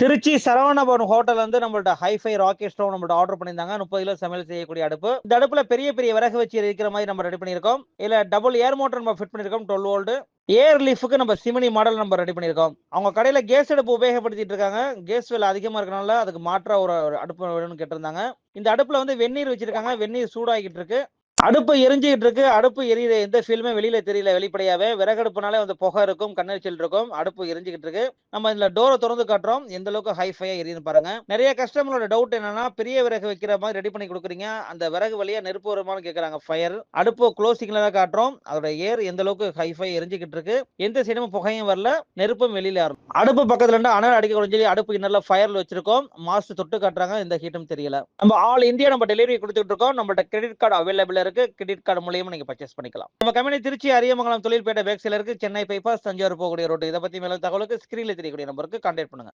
Trichy Saravana Bhavan hotel வந்து நம்மள்ட்ட hi fi rocket stove நம்மள்ட்ட ஆர்டர் பண்ணியிருந்தாங்க. முப்பது கிலோ சமையல் செய்யக்கூடிய அடுப்பு. இந்த அடுப்புல பெரிய பெரிய விறகு வச்சு இருக்கிற மாதிரி நம்ம ரெடி பண்ணியிருக்கோம். இல்ல டபுள் ஏர் மோட்டர் நம்ம ஃபிட் பண்ணியிருக்கோம் டுவெல் வோல்டு ஏர் லீஃபுக்கு நம்ம சிமினி மாடல் நம்ம ரெடி பண்ணியிருக்கோம். அவங்க கடையில கேஸ் அடுப்பு உபயோகப்படுத்திட்டு இருக்காங்க. கேஸ் விலை அதிகமா இருக்கனால அதுக்கு மாற்ற ஒரு ஒரு அடுப்பு வேணும்னு கேட்டிருந்தாங்க. இந்த அடுப்புல வந்து வெந்நீர் வச்சிருக்காங்க. வெந்நீர் சூடாகிட்டு இருக்கு. அடுப்பு எரிஞ்சுக்கிட்டு இருக்கு. அடுப்பு எரியுற எந்த ஃபீலுமே வெளியில தெரியல. வெளிப்படையாவே விறகடுப்புனாலே வந்து புகை இருக்கும். கண்ணெரிச்சல் இருக்கும். அடுப்பு எரிஞ்சுக்கிட்டு இருக்கு. நம்ம இதுல டோரை திறந்து காட்டுறோம். எந்த அளவுக்கு ஹைஃபையா எரியுதுன்னு பாருங்க. நிறைய கஸ்டமரோட டவுட் என்னன்னா பெரிய விறகு வைக்கிற மாதிரி ரெடி பண்ணி கொடுக்குறீங்க. அந்த விறகு வழியா நெருப்பு வருமானு கேக்குறாங்க. ஃபயர் அடுப்பு க்ளோசிங்ல தான் காட்டுறோம். அதோட ஏர் எந்த அளவுக்கு ஹைஃபை எரிஞ்சுக்கிட்டு இருக்கு. எந்த சைடும் புகையும் வரல. நெருப்பும் வெளியில வரும் அடுப்பு பக்கத்துல இருந்து அனல் அடிக்க குறைஞ்சி அடுப்பு இன்னர்ல ஃபயர்ல வச்சிருக்கோம். மாஸ்ட் தொட்டு காட்டுறாங்க. இந்த ஹீட்டும் தெரியல. நம்ம ஆல் இந்தியா நம்ம டெலிவரி கொடுத்துட்டு இருக்கோம். நம்மள்ட்ட கிரெடிட் கார்டு அவைலபிள் இருக்கு. கிரெடிட் கார்டு மூலியமா நீங்க பர்ச்சேஸ் பண்ணிக்கலாம். நம்ம கம்பெனி திருச்சி அரியமங்கலம் தொழில்பேட்டை பேக்ஸில் இருக்கு. சென்னை பைபாஸ் தஞ்சாவூர் போகக்கூடிய ரோடு இதை பத்தி மேலும் தகவலுக்கு ஸ்கிரீன்ல தெரியக்கூடிய நம்பருக்கு கான்டாக்ட் பண்ணுங்க.